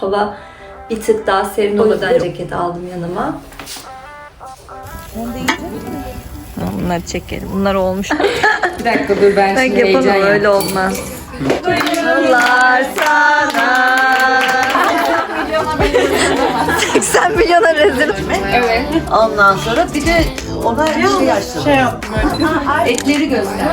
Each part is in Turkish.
hava bir tık daha serin o yüzden ceket aldım yanıma. Bunları çekelim. Bunlar olmuş. Bir dakika dur ben Ben şimdi yapamam heyecan öyle olmaz. Yıllar sana. 80 milyona rezil mi? Evet. Ondan sonra bir de ona bir şey açtım. Etleri göster.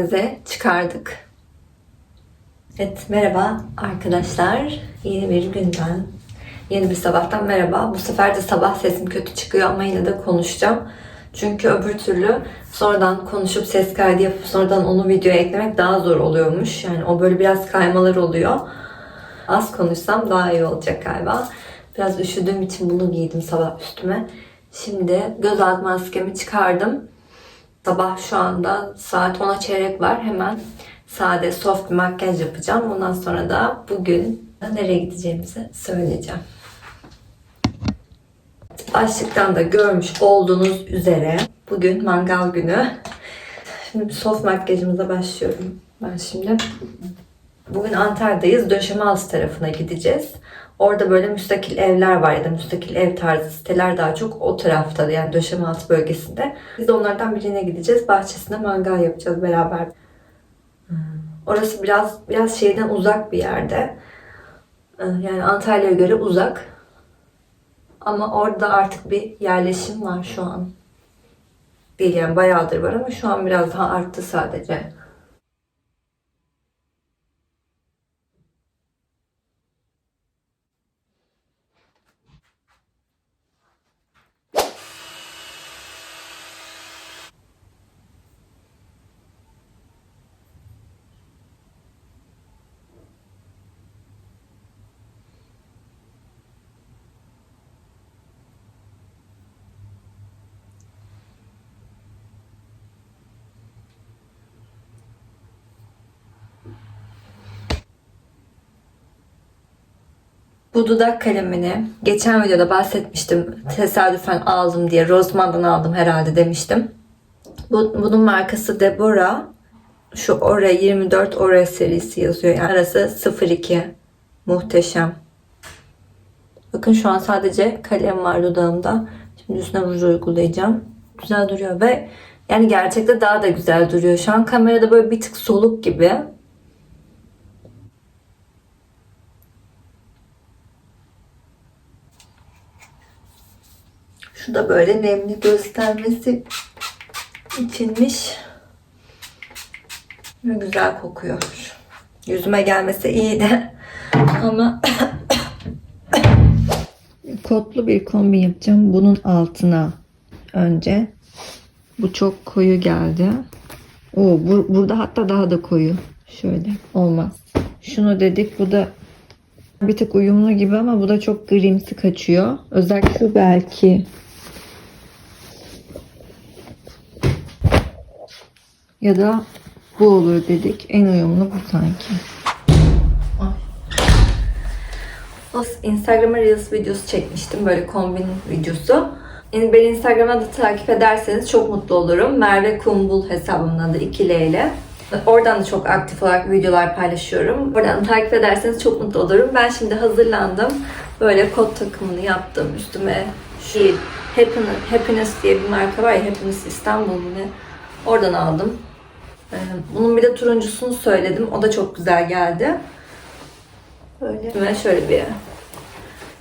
Maskemizi çıkardık. Evet merhaba arkadaşlar. Yeni bir günden, yeni bir sabahtan merhaba. Bu sefer de sabah sesim kötü çıkıyor ama yine de konuşacağım. Çünkü öbür türlü sonradan konuşup ses kaydı yapıp sonradan onu videoya eklemek daha zor oluyormuş. Yani o böyle biraz kaymalar oluyor. Az konuşsam daha iyi olacak galiba. Biraz üşüdüğüm için bunu giydim sabah üstüme. Şimdi göz alt maskemi çıkardım. Sabah şu anda saat 10'a çeyrek var. Hemen sade soft bir makyaj yapacağım. Ondan sonra da bugün nereye gideceğimizi söyleyeceğim. Başlıktan da görmüş olduğunuz üzere bugün mangal günü. Şimdi soft makyajımıza başlıyorum. Ben şimdi Bugün Antalya'dayız. Döşemealtı tarafına gideceğiz. Orada böyle müstakil evler var ya da müstakil ev tarzı siteler daha çok o tarafta yani Döşemealtı bölgesinde. Biz de onlardan birine gideceğiz. Bahçesinde mangal yapacağız beraber. Hmm. Orası biraz biraz şehirden uzak bir yerde. Ee, Yani Antalya'ya göre uzak. Ama orada artık bir yerleşim var şu an. Değil yani bayağıdır var ama şu an biraz daha arttı sadece. Bu dudak kalemini geçen videoda bahsetmiştim. Tesadüfen aldım diye. Rossmann'dan aldım herhalde demiştim. Bu, bunun markası Deborah. Şu Ora 24 Ora serisi yazıyor. Yani arası 02. Muhteşem. Bakın şu an sadece kalem var dudağımda. Şimdi üstüne ruj uygulayacağım. Güzel duruyor ve yani gerçekte daha da güzel duruyor. Şu an kamerada böyle bir tık soluk gibi. Şu da böyle nemli göstermesi içinmiş. Ve güzel kokuyor. Yüzüme gelmesi iyi de ama kotlu bir kombin yapacağım. Bunun altına önce. Bu çok koyu geldi. Oo, bu, burada hatta daha da koyu. Şöyle olmaz. Şunu dedik. Bu da bir tık uyumlu gibi ama bu da çok grimsi kaçıyor. Özellikle belki ya da bu olur dedik. En uyumlu bu sanki. O Instagram'a Reels videosu çekmiştim. Böyle kombin videosu. Beni Instagram'da da takip ederseniz çok mutlu olurum. Merve Kumbul hesabımın adı 2 L ile. Oradan da çok aktif olarak videolar paylaşıyorum. Oradan takip ederseniz çok mutlu olurum. Ben şimdi hazırlandım. Böyle kot takımını yaptım. Üstüme şu Happiness, Happiness diye bir marka var ya Happiness İstanbul? Oradan aldım. Ee, Bunun bir de turuncusunu söyledim. O da çok güzel geldi. Böyle. Ve şöyle bir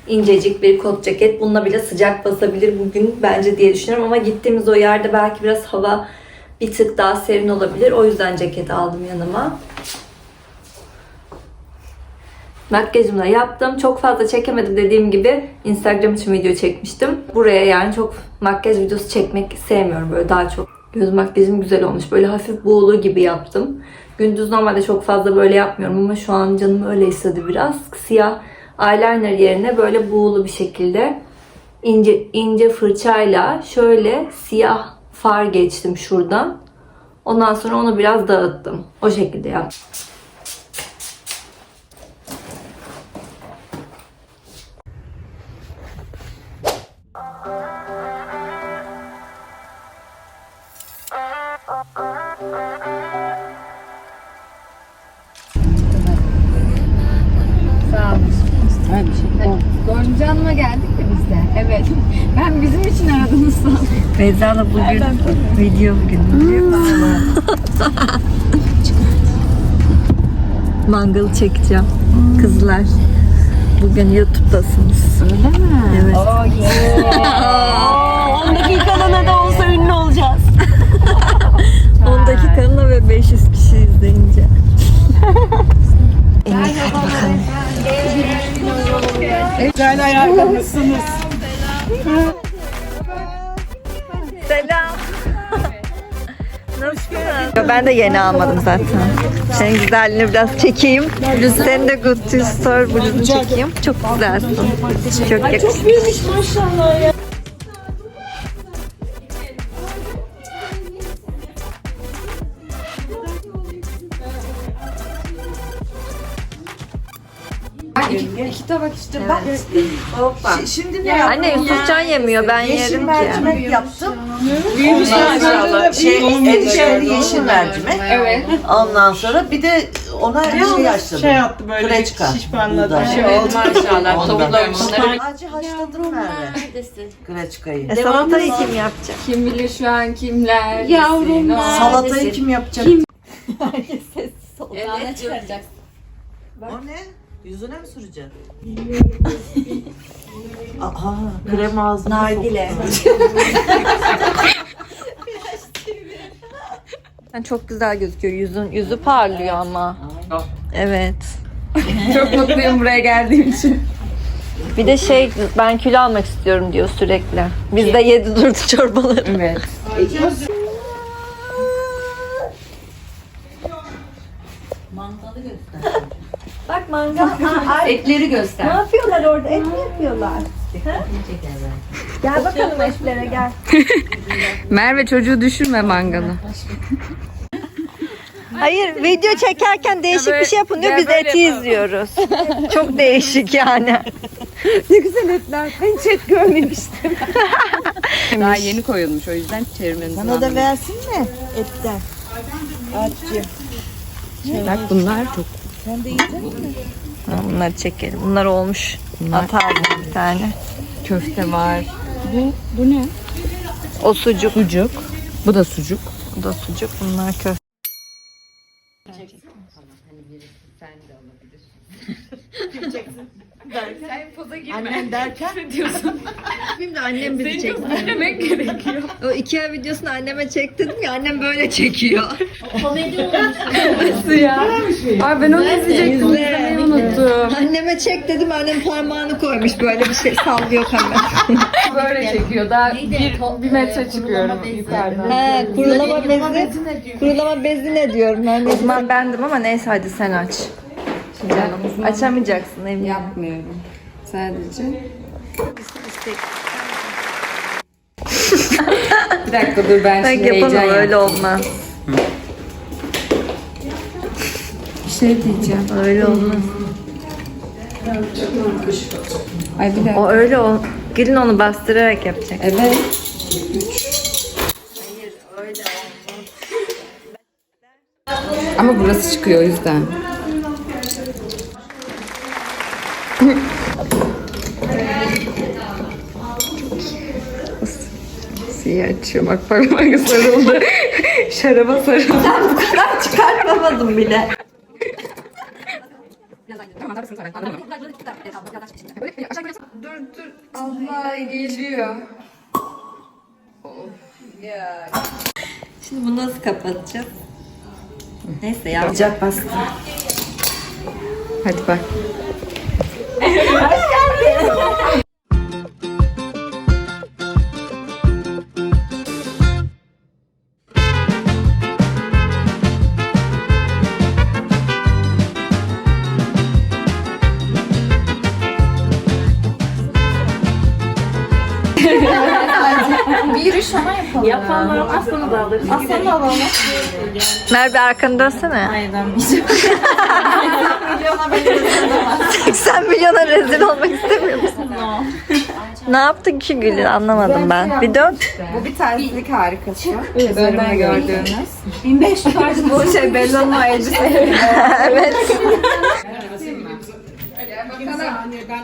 incecik bir kot ceket. Bununla bile sıcak basabilir bugün bence diye düşünüyorum. Ama gittiğimiz o yerde belki biraz hava bir tık daha serin olabilir. O yüzden ceket aldım yanıma. Makyajımı da yaptım. Çok fazla çekemedim dediğim gibi. Instagram için video çekmiştim. Buraya yani çok makyaj videosu çekmek sevmiyorum. Böyle daha çok göz makyajım güzel olmuş. Böyle hafif buğulu gibi yaptım. Gündüz normalde çok fazla böyle yapmıyorum ama şu an canım öyle istedi biraz. Siyah eyeliner yerine böyle buğulu bir şekilde ince ince fırçayla şöyle siyah far geçtim şuradan. Ondan sonra onu biraz dağıttım. O şekilde yaptım. Beyza'la bugün video bugün. Mangalı çekeceğim. Kızlar. Bugün YouTube'dasınız. Öyle mi? Evet. Oh yeah. 10 dakikalığına da olsa ünlü olacağız. 10 dakikalığına ve 500 kişi izleyince. En iyi hadi bakalım. Güzel ayarlamışsınız. Ben de yeni almadım zaten. Senin güzelliğini biraz çekeyim. Sen de Good to Store bluzunu çekeyim. Çok güzelsin. Çok yakışmış. Büyümüş maşallah ya. Hoppa. Şimdi ne yaptın? Anne Yusufcan yemiyor. Ben Yeşil yerim ki. mercimek yaptım. Büyümüş Ondan sonra şey, erişeli yeşil mercimek. Evet. Ondan sonra bir de ona şey açtım. Şey yaptı böyle Kreçka. şişmanladı. Şey Evet oldu. maşallah. Ondan. Toplamış bunları. Acı haşladım Merve. Greçkayı. E, salatayı kim yapacak? Kim bilir şu an kimler? Yavrum. Salatayı kim yapacak? Elden çıkaracaksın. O ne? Yüzüne mi süreceksin? Aha, krem ağzına Nargile. Yani çok güzel gözüküyor. Yüzün yüzü parlıyor ama. Evet. Çok mutluyum buraya geldiğim için. Bir de şey ben kilo almak istiyorum diyor sürekli. Biz de yedi durdu çorbaları. Evet. Mangalı göster. Bak mangal. Etleri göster. ne yapıyorlar orada? Et mi yapıyorlar? Gel bakalım etlere gel. Merve çocuğu düşürme mangalı. Hayır video çekerken değişik böyle- bir şey yapın diyor. Biz eti yapalım. izliyoruz. Çok değişik yani. Ne güzel etler. Ben hiç et görmemiştim. Daha yeni koyulmuş o yüzden çevirmeniz Sana da versin mi etten? Açcığım. Bak bunlar çok Ha, Bunları çekelim. Bunlar olmuş. Atardım bir tane. köfte var. Bu, bu ne? O sucuk. Sucuk. Bu da sucuk. Bu da sucuk. Bunlar köfte. Annen derken Şimdi annem bizi çekti. Söylemek gerekiyor. O Ikea videosunu anneme çek dedim ya annem böyle çekiyor. Ay ben onu izleyecektim. İzle. İzlemeyi unuttum. Anneme çek dedim annem parmağını koymuş böyle bir şey sallıyor kamera. Böyle çekiyor. Daha bir, bir metre çıkıyorum yukarıdan. He kurulama bezi. Kurulama bezi ne diyorum ben de. Uzman bendim ama neyse hadi sen aç. Şimdi açamayacaksın eminim. Yapmıyorum. Sadece. bir dakika dur ben Ben şimdi yapamam heyecan öyle yaptım. olmaz. Bir şey diyeceğim. Öyle olmaz. Ay bir de. O öyle o. Gelin onu bastırarak yapacak. Evet. Ama burası çıkıyor o yüzden. Suyu açıyor bak parmak sarıldı. Şaraba sarıldı. Ben bu kadar çıkartmamadım bile. Dur dur Allah geliyor. Şimdi bunu nasıl kapatacağız? Neyse ya. Yapacak bastı. Hadi bak. Merve arkanı dönsene. Hayır dönmeyeceğim. 80 milyona rezil olmak istemiyor musun? ne yaptın ki Gülün anlamadım ben. Bir dön. Bu bir terslik harikası. Önde gördüğünüz. 1500 Bu şey Bella'nın elbisesi. evet. Bir saniye ben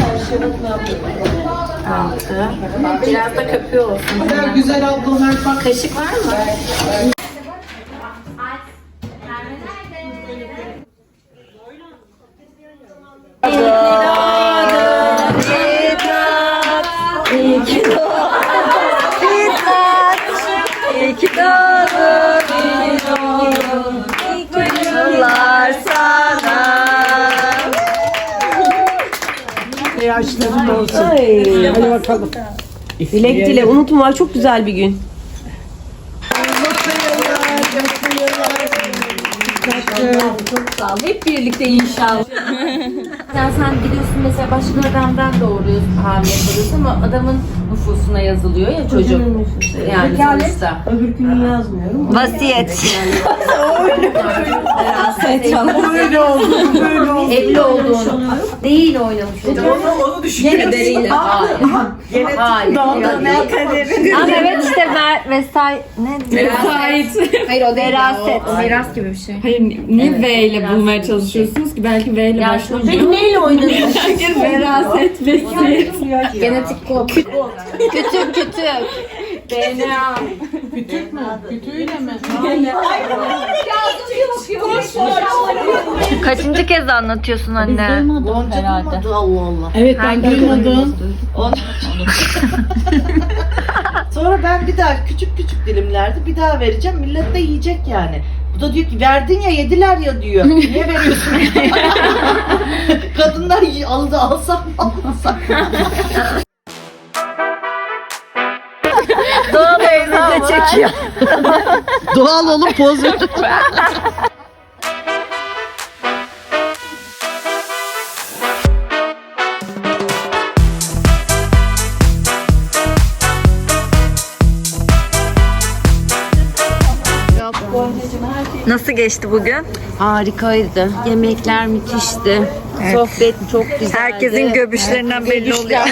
Revani. Biraz da köpüğü olsun. Güzel ablalar bak. Kaşık var mı? İyi Yaşların olsun. Hadi bakalım. Dilek dile unutma çok güzel bir gün. Hep birlikte inşallah. sen, sen biliyorsun mesela başka adamdan doğuruyorsun, hamile kalıyorsun ama adamın nüfusuna yazılıyor ya çocuk. Yani sonuçta. Öbür günü yazmıyorum. Vasiyet. Böyle oldu, böyle oldu. Evli olduğunu değil oynamış oluyor. Onu, düşünüyorum. Kaderiyle. Hayır. Hayır. Ama evet işte ver, vesay ne? Vesayet. Hayır o değil. Veraset. O, miras gibi bir şey. Hayır niye V ile bulmaya çalışıyorsunuz ki? Belki V ile Ya başlamıyor. çocuk neyle oynanıyor? Veraset, vesiyet. Genetik kod. Kütük kütük. DNA. Kütüğüyle mi? Kaçıncı kez anlatıyorsun anne? herhalde. Evet ben duymadım. Sonra ben bir daha küçük küçük dilimlerde bir daha vereceğim. Millet de yiyecek yani. Bu da diyor ki verdin ya yediler ya diyor. Niye veriyorsun? Kadınlar aldı alsam mı çekiyor. Doğal olup poz. Nasıl geçti bugün? Harikaydı. Yemekler müthişti. Sohbet çok güzeldi. Herkesin göbüşlerinden belli oluyor.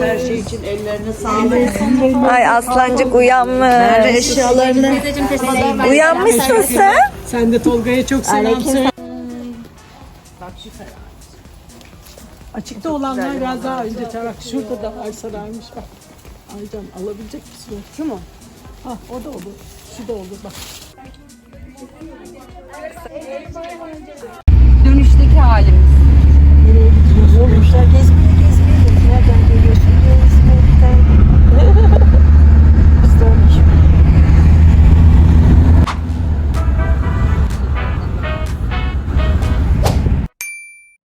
Her şey için ellerine sağlık. Ay aslancık uyanmış. Eşyalarını Uyanmışsın sen. Sen de Tolga'ya çok selam söyle. Açıkta olanlar biraz daha önce bak şurada da var sararmış bak. Aycan alabilecek misin? Şu mu? Ha o da olur. Şu da olur bak. Dönüşteki halimiz. Nereye gidiyoruz? Dönüşler gezmiyor.